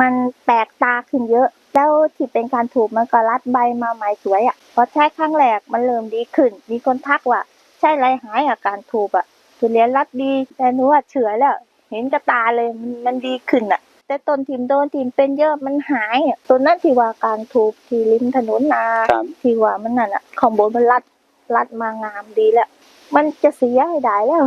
มันแปลกตาขึ้นเยอะแล้วที่เป็นการถูกมันก็รัดใบมาใหม่สวยอะ่ะพอใช้ครั้งแรกมันเริ่มดีขึ้น มีคนทักว่า ใช่ไรหายอาการถูกอะ่ะทุเรียนรัดดีแต่หนูว่าเฉื่อยแล้ว เห็นกับตาเลยมันมันดีขึ้นอะ่ะ แต่ต้นทิมโดนทิมเป็นเยอะมันหายอะตัวนั้นที่ว่าการถูกที่ริมถนนนาครับที่ว่ามันนั่นอะ่ะของบนมันรัดรัดมางามดีแล้วมันจะเสียให้ได้แล้ว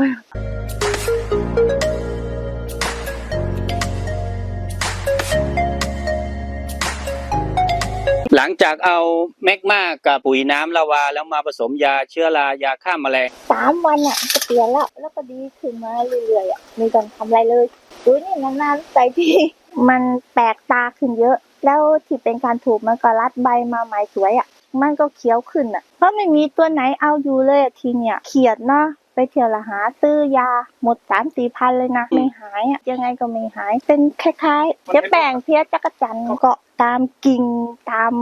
หลังจากเอาแมกมากับปุ๋ยน้ำละวา แล้วมาผสมยาเชื้อรายาฆ่ามแมลงสามวันอะก็เปลี่ยนแล้วแล้วก็ดีขึ้นมาเรื่อยๆอะไม่ต้องทำอะไรเลยดูนี่นานๆใส่ที่ มันแปลกตาขึ้นเยอะ แล้วที่เป็นการถูกมันก็รัดใบมาใหม่สวยอะ มันก็เขียวขึ้นอะ เพราะไม่มีตัวไหนเอาอยู่เลยอะทีเนี้ยเขียดเนาะไปเที่ยวละหาซื้อยาหมดสามสี่พันเลยนะไม่หายอะยังไงก็ไม่หายเป็นคล้ายๆจ๊แป้งเพี้ยจักรจันทร์กาะ ตามกิ่งตาม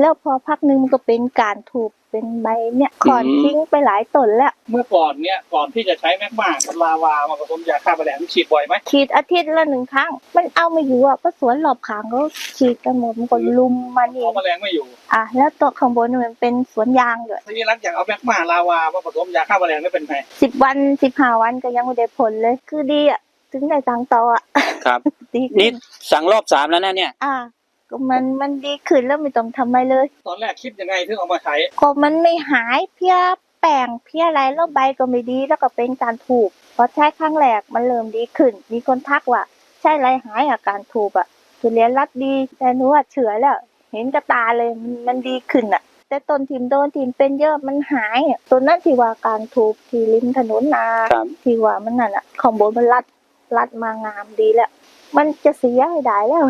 แล้วพอพักหนึงมันก็เป็นการถูกเป็นใบเนี่ยขอนทิ้งไปหลายต้นแล้ว เมื่อก่อนเนี่ยก่อนที่จะใช้แมกมากับลาวามาผสมยาฆ่าแมลงนี่ฉีดบ่อยไหมฉีดอาทิตย์ละหนึ่งครั้ง มันเอาไม่อยู่อะเพราะสวนหลอบขางเขาฉีดกันหมดมันก็ลุมมันเอเพราะงแมลงไม่อยู่อะแล้วตัวข้างบนมันเป็นสวนยางด้วยทีนี้หลังจากเอาแมกมาลาวามาผสมยาฆ่าแมลงนี่เป็นไงสิบวันสิบห้าวันก็ยังไม่ได้ผลเลยคือดีอะถึงได้ตังค์ต่ออะครับดีนี่ขึ้นสั่งรอบสามแล้วนะเนี่ยอะ ก็มันมันดีขึ้นแล้วไม่ต้องทำอะไรเลย ตอนแรกคิดยังไงถึงเอามาใช้ก็มันไม่หายเพี้ยแป้งเพี้ยอะไรแล้วใบก็ไม่ดีแล้วก็เป็นการถูกพอใช้ครั้งแรกมันเริ่มดีขึ้น มีคนทักว่า ใช่ไรหายอาการถูกอะทุเรียนรัดดีแต่หนูว่าเฉื่อยแล้ว เห็นกับตาเลยมันมันดีขึ้นอะ แต่ต้นทิมโดนทิมเป็นเยอะมันหายอะตัวนั้นที่ว่าการถูกที่ริมถนนนาครับ ที่ว่ามันนั่นอะของบนมันรัดรัดมางามดีแล้ว มันจะเสียให้ได้แล้ว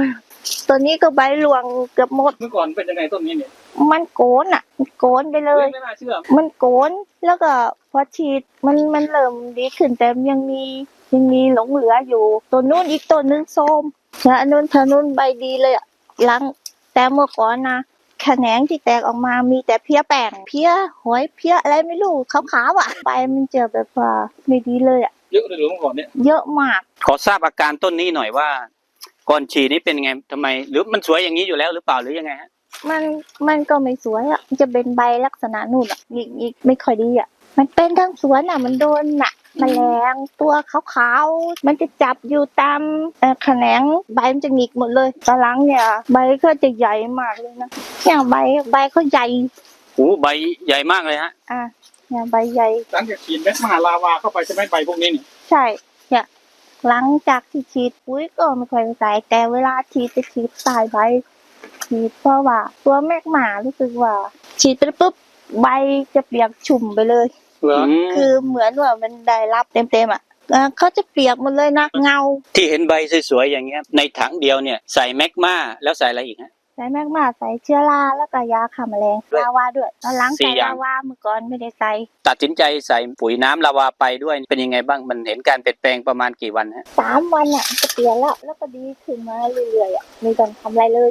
ตัวนี้ก็ใบหลวงเกือบหมด เมื่อก่อนเป็นยังไงต้นนี้เนี่ยมันโกนอะมันโกนไปเลย ไม่น่าเชื่อ มันโกนแล้วก็พอฉีดมันมันเริ่มดีขึ้นแต่ยังมียังมีหลงเหลืออยู่ตัวนู้นอีกตัวนึงโทรมแล้วอันนู้นทางนู้นใบดีเลยอะหลังแต่เมื่อก่อนนะแขนงที่แตกออกมามีแต่เพี้ยแป้งเพี้ยหอยเพี้ยอะไรไม่รู้ขาวๆอะใบมันเจอแบบว่าไม่ดีเลยอะเยอะเลยหรือเมื่อก่อนเนี่ยเยอะมาก ขอทราบอาการต้นนี้หน่อยว่า ก่อนฉีดนี่เป็นไงทำไม หรือมันสวยอย่างนี้อยู่แล้วหรือเปล่าหรือยังไงฮะมันมันก็ไม่สวยอะมันจะเป็นใบลักษณะนู่นอะยิกยิกไม่ค่อยดีอะ มันเป็นทั้งสวนอะ มันโดนน่ะแมลงตัวขาวๆ มันจะจับอยู่ตามเอ่อแขนงใบมันจะหงิกหมดเลยตอนหลังเนี่ย ใบก็จะใหญ่มากเลยนะอย่างใบใบเขาใหญ่โอ้ใบใหญ่มากเลยฮะ อะเนี่ยใบใหญ่หลังจากฉีดแมกมาลาวาเข้าไปใช่ไหมใบพวกนี้นี่ใช่ เนี่ย หลังจากที่ฉีดปุ๋ยก็ไม่ค่อยใส่แต่เวลาฉีดจะฉีดสายใบฉีดเพราะว่า ตัวแมกหมารู้สึกว่า ฉีดไปปุ๊บใบจะเปียกชุ่มไปเลย เหรออืมคือเหมือนว่ามันได้รับเต็มๆอะเอ่อเขาจะเปียกหมดเลยนะเงา ที่เห็นใบสวยๆอย่างเงี้ยในถังเดียวเนี่ยใส่แมกมาแล้วใส่อะไรอีกฮะ ใส่แมกมาใส่เชื้อราแล้วก็ยาฆ่าแมลงด้วยลาวาด้วยตอนหลังสี่ใส่อย่าง ลาวาเมื่อก่อนไม่ได้ใส่ตัดสินใจใส่ปุ๋ยน้ำละวาไปด้วยเป็นยังไงบ้างมันเห็นการเปลี่ยนแปลงประมาณกี่วันฮะ สามวันอะก็เปลี่ยนแล้วแล้วก็ดีขึ้นมาเรื่อยๆอะไม่ต้องทำอะไรเลย